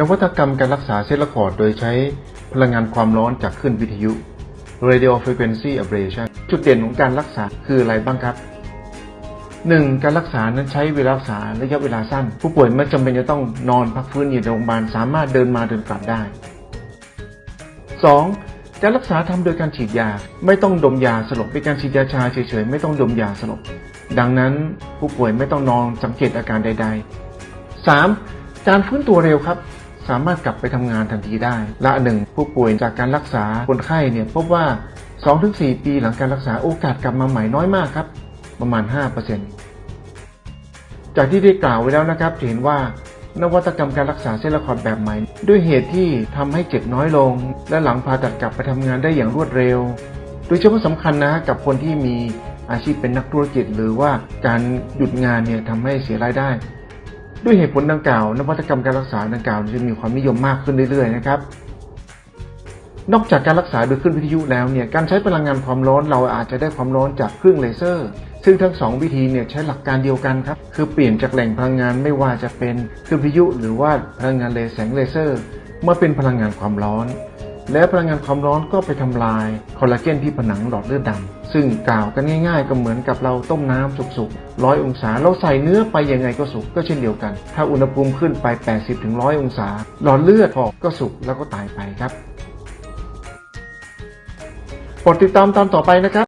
นวัตกรรมการรักษาเส้นลือดดโดยใช้พลังงานความร้อนจากคลื่นวิทยุ radio frequency ablation จุดเด่นของการรักษาคืออะไรบ้างครับ 1. การรักษานั้นใช้เวลารักษาระยะเวลาสั้น ผู้ป่วยไม่จำเป็นจะต้องนอนพักฟื้นอยู่ในโรงพยาบาลสามารถเดินมาเดินกลับได้ 2. การรักษาทำโดยการฉีดยาไม่ต้องดมยาสลบเป็นการฉีดยาชาเฉยๆ ไม่ต้องดมยาสลบ ดังนั้นผู้ป่วยไม่ต้องนอนสังเกตอาการใด ๆ 3. การฟื้นตัวเร็วครับ สามารถกลับไปทำงานทันทีได้ ละหนึ่งผู้ป่วยจากการรักษาคนไข้เนี่ยพบว่า 2-4 ปีหลังการรักษาโอกาสกลับมาใหม่น้อยมากครับ ประมาณ 5%จากที่ได้กล่าวไว้แล้วนะครับจะเห็นว่านวัตกรรมการรักษาเส้นลือดขอดแบบใหม่ ด้วยเหตุที่ทำให้เจ็บน้อยลง และหลังผ่าตัดกลับไปทำงานได้อย่างรวดเร็ว โดยเฉพาะสำคัญนะกับคนที่มีอาชีพเป็นนักธุรกิจ หรือว่าการหยุดงานเนี่ยทำให้เสียรายได้ ด้วยเหตุผลดังกล่าว นวัตกรรมการรักษาดังกล่าวจะมีความนิยมมากขึ้นเรื่อยๆนะครับ นอกจากการรักษาโดยคลื่นวิทยุแล้วเนี่ยการใช้พลังงานความร้อนเราอาจจะได้ความร้อนจากเครื่องเลเซอร์ ซึ่งทั้งสองวิธีเนี่ยใช้หลักการเดียวกันครับคือเปลี่ยนจากแหล่งพลังงานไม่ว่าจะเป็นเครื่องวิทยุ หรือว่าพลังงานเลแสงเลเซอร์มาเป็นพลังงานความร้อน และพลังงานความร้อนก็ไปทำลายคอลลาเจนที่ผนังหลอดเลือดดำซึ่งกล่าวกันง่าย ๆ ก็เหมือนกับเราต้มน้ำสุกๆร้อยองศา เราใส่เนื้อไปยังไงก็สุกก็เช่นเดียวกัน ถ้าอุณหภูมิขึ้นไป 80-100องศา หลอดเลือดพอกก็สุกแล้วก็ตายไปครับโปรดติดตามตอนต่อไปนะครับ